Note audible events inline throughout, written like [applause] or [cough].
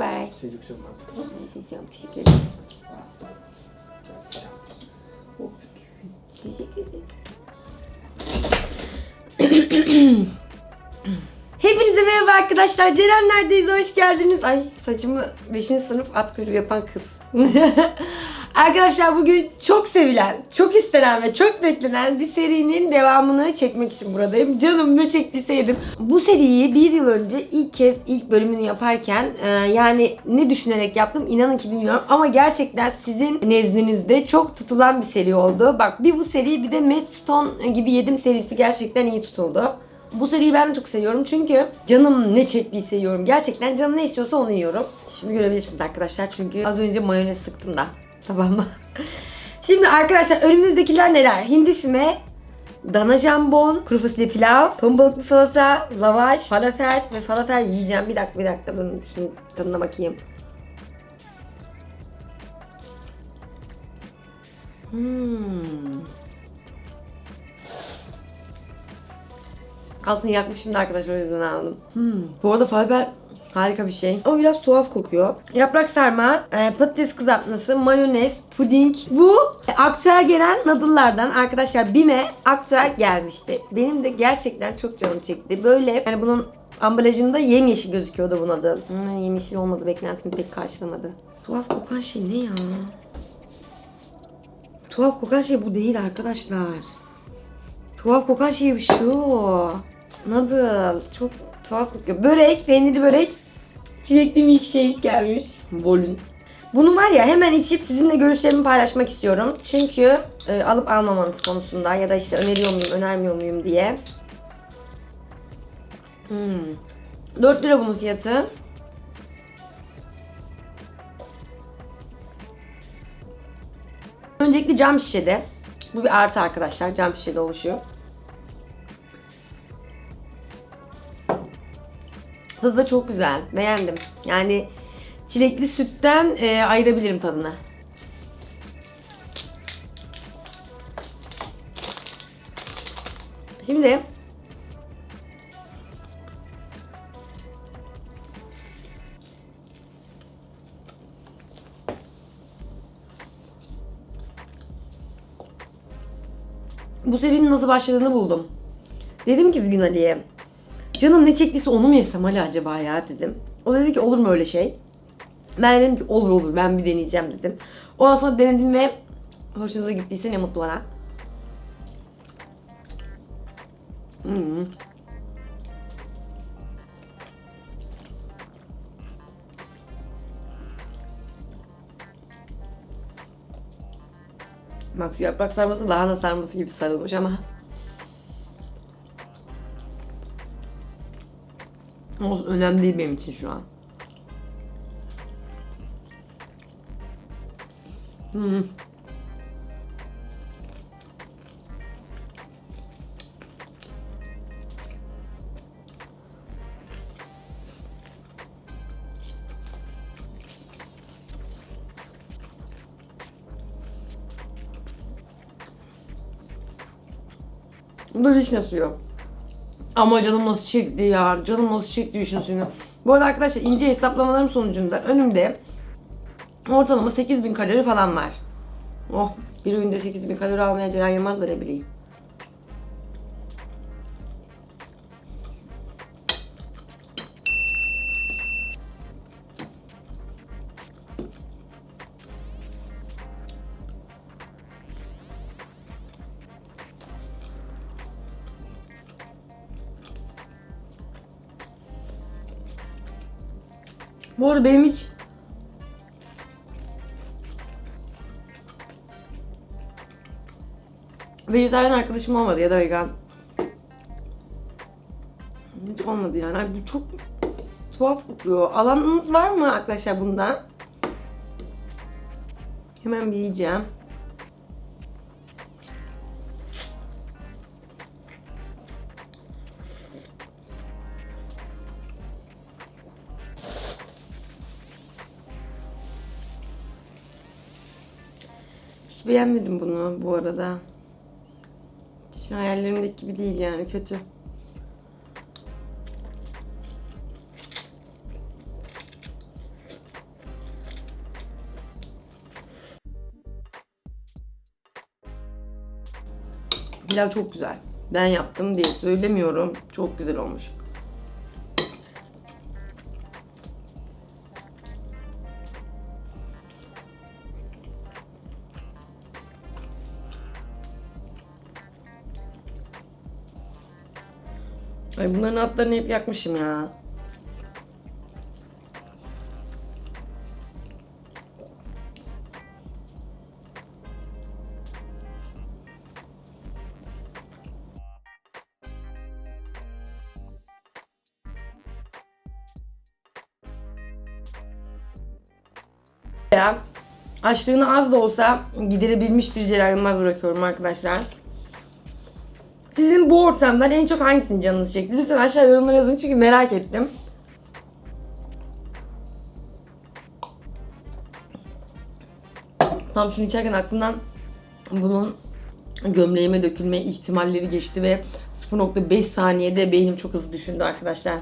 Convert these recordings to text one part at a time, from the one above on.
bay. Teşekkür ederim. Oh, Teşekkür ederim. Hepinize merhaba arkadaşlar. Ceren neredeyiz? Hoş geldiniz. Ay saçımı 5. sınıf at kuyruğu yapan kız. [laughs] arkadaşlar bugün çok sevilen, çok istenen ve çok beklenen bir serinin devamını çekmek için buradayım. Canım ne çektiyseydim. Bu seriyi bir yıl önce ilk kez ilk bölümünü yaparken e, yani ne düşünerek yaptım inanın ki bilmiyorum ama gerçekten sizin nezdinizde çok tutulan bir seri oldu. Bak bir bu seri bir de Madstone gibi yedim serisi gerçekten iyi tutuldu. Bu seriyi ben de çok seviyorum çünkü canım ne çektiyse yiyorum. Gerçekten canım ne istiyorsa onu yiyorum. Şimdi görebilirsiniz arkadaşlar çünkü az önce mayonez sıktım da. Tamam mı? Şimdi arkadaşlar önümüzdekiler neler? Hindi füme, dana jambon, kuru fasulye pilav, ton balıklı salata, lavaş, falafel ve falafel yiyeceğim. Bir dakika bir dakika durun şunun tadına bakayım. Hmm. Altını yakmışım da arkadaşlar o yüzden aldım. Hmm. Bu arada falafel harika bir şey. Ama biraz tuhaf kokuyor. Yaprak sarma, e, patates kızartması, mayonez, puding. Bu e, aktüel gelen noodle'lardan arkadaşlar Bime aktüel gelmişti. Benim de gerçekten çok canım çekti. Böyle yani bunun ambalajında yemyeşil gözüküyordu bunun adı. Hmm, yemyeşil olmadı beklentimi pek karşılamadı. Tuhaf kokan şey ne ya? Tuhaf kokan şey bu değil arkadaşlar. Tuhaf kokan şey şu. Noodle. Çok tuhaf kokuyor. Börek, peynirli börek. Çilekli milkshake gelmiş. Bolun. Bunu var ya hemen içip sizinle görüşlerimi paylaşmak istiyorum. Çünkü e, alıp almamanız konusunda ya da işte öneriyor muyum, önermiyor muyum diye. Hmm. 4 lira bunun fiyatı. Öncelikle cam şişede. Bu bir artı arkadaşlar. Cam şişede oluşuyor. Tadı da çok güzel. Beğendim. Yani çilekli sütten e, ayırabilirim tadını. Şimdi bu serinin nasıl başladığını buldum. Dedim ki bir gün Ali'ye canım ne çektiyse onu mu yesem Ali acaba ya dedim. O dedi ki olur mu öyle şey? Ben dedim ki olur olur ben bir deneyeceğim dedim. Ondan sonra denedim ve hoşunuza gittiyse ne mutlu bana. Hmm. Bak şu yaprak sarması lahana sarması gibi sarılmış ama. Olsun önemli değil benim için şu an. Hmm. Bu vişne suyu. Ama canım nasıl çekti ya. Canım nasıl çekti vişne suyunu. Bu arada arkadaşlar ince hesaplamalarım sonucunda önümde ortalama 8000 kalori falan var. Oh bir öğünde 8000 kalori almaya Ceren Yılmaz da ne bileyim. Bu arada benim hiç vejetaryen arkadaşım olmadı ya da vegan. Hiç olmadı yani. Ay, bu çok tuhaf kokuyor. Alanınız var mı arkadaşlar bundan? Hemen bir yiyeceğim. Hiç beğenmedim bunu bu arada. Hiç hayallerimdeki gibi değil yani kötü. Pilav çok güzel. Ben yaptım diye söylemiyorum. Çok güzel olmuş. Ay bunların altlarını hep yakmışım ya. Ya, açlığını az da olsa giderebilmiş bir Celal Yılmaz bırakıyorum arkadaşlar. Sizin bu ortamdan en çok hangisini canınız çekti? Lütfen aşağı yorumlara yazın çünkü merak ettim. Tam şunu içerken aklımdan bunun gömleğime dökülme ihtimalleri geçti ve 0.5 saniyede beynim çok hızlı düşündü arkadaşlar.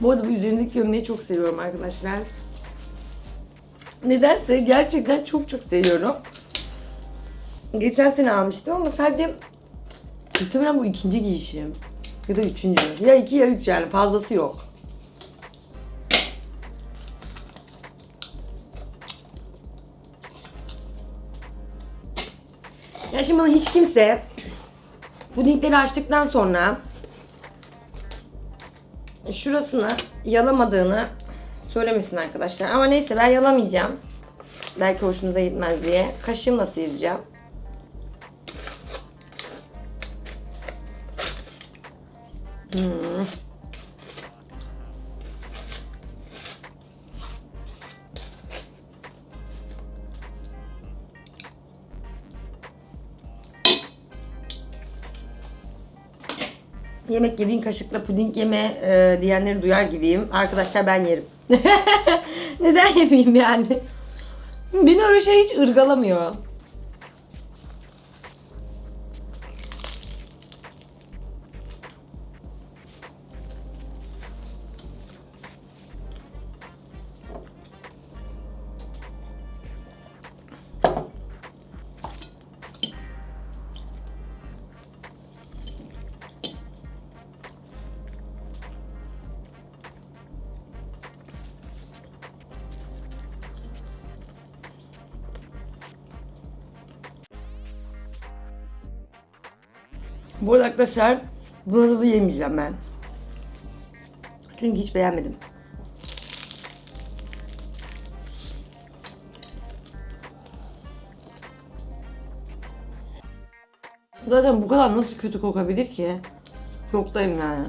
Bu arada bu üzerindeki gömleği çok seviyorum arkadaşlar. Nedense gerçekten çok çok seviyorum. Geçen sene almıştım ama sadece muhtemelen bu ikinci giyişim. Ya da üçüncü. Ya iki ya üç yani fazlası yok. Ya şimdi bana hiç kimse bu linkleri açtıktan sonra şurasını yalamadığını söylemesin arkadaşlar. Ama neyse ben yalamayacağım. Belki hoşunuza gitmez diye. Kaşığımla sıyıracağım. Hmm. Yemek yediğin kaşıkla puding yeme e, diyenleri duyar gibiyim. Arkadaşlar ben yerim. [laughs] Neden yemeyeyim yani? Beni öyle şey hiç ırgalamıyor. Bu arada arkadaşlar bunu da yemeyeceğim ben. Çünkü hiç beğenmedim. Zaten bu kadar nasıl kötü kokabilir ki? Yoktayım yani.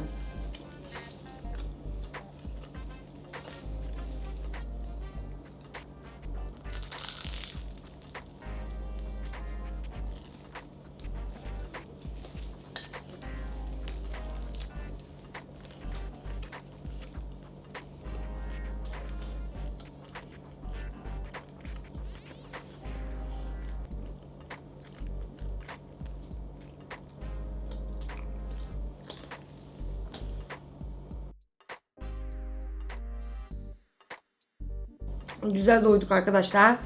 Güzel doyduk arkadaşlar.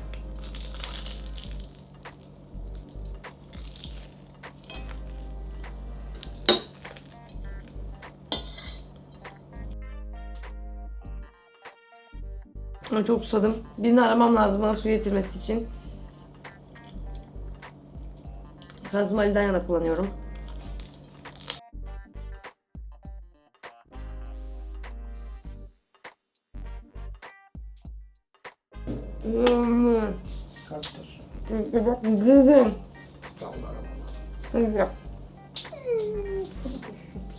Çok susadım. Birini aramam lazım bana su getirmesi için. Kazım Ali'den yana kullanıyorum. İşte bak güzel. Dallar ama. Hadi yap.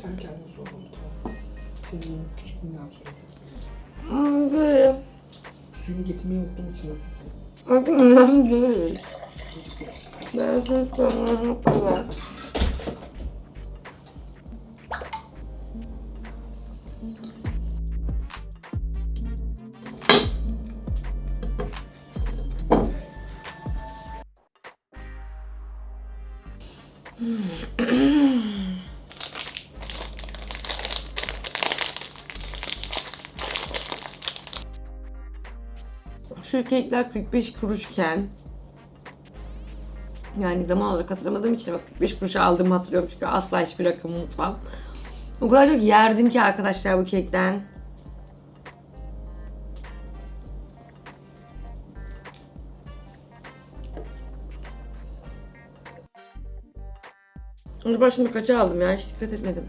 Sen kendin sor onu tamam. Senin küçüklüğünden. Hmm, böyle. Suyunu getirmeyi unuttuğum için. Bakın önemli değil. Ben size sorumluluk kadar. Şu kekler 45 kuruşken yani zaman olarak hatırlamadığım için bak 45 kuruşa aldığımı hatırlıyorum çünkü asla hiçbir rakamı unutmam. O kadar çok yerdim ki arkadaşlar bu kekten. Acaba şimdi kaça aldım ya hiç dikkat etmedim.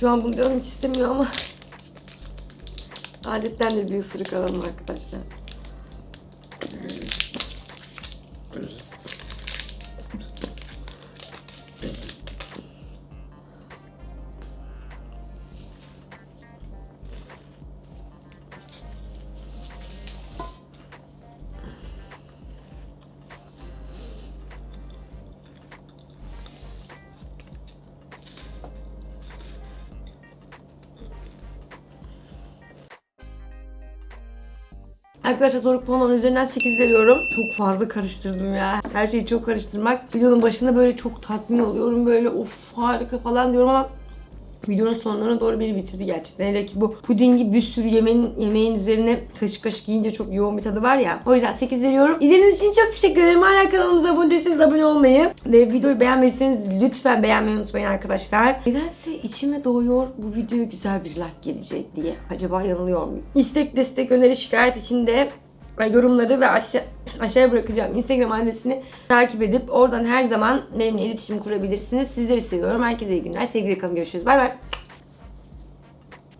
Şu an bunu canım istemiyor ama [laughs] adetten de bir ısırık alalım arkadaşlar. Arkadaşlar Doruk puanlamam üzerinden 8 veriyorum. Çok fazla karıştırdım ya. Her şeyi çok karıştırmak. Videonun başında böyle çok tatmin oluyorum. Böyle of harika falan diyorum ama videonun sonlarına doğru beni bitirdi gerçekten. Hele ki bu pudingi bir sürü yemeğin, yemeğin üzerine kaşık kaşık yiyince çok yoğun bir tadı var ya. O yüzden 8 veriyorum. İzlediğiniz için çok teşekkür ederim. Hala kanalımıza abone değilseniz abone olmayı ve videoyu beğenmediyseniz lütfen beğenmeyi unutmayın arkadaşlar. Nedense içime doğuyor bu videoya güzel bir like gelecek diye. Acaba yanılıyor muyum? İstek, destek, öneri, şikayet için de yorumları ve aşağı, aşağıya bırakacağım Instagram adresini takip edip oradan her zaman benimle iletişim kurabilirsiniz. Sizleri seviyorum. Herkese iyi günler. Sevgiyle kalın. Görüşürüz. Bay bay.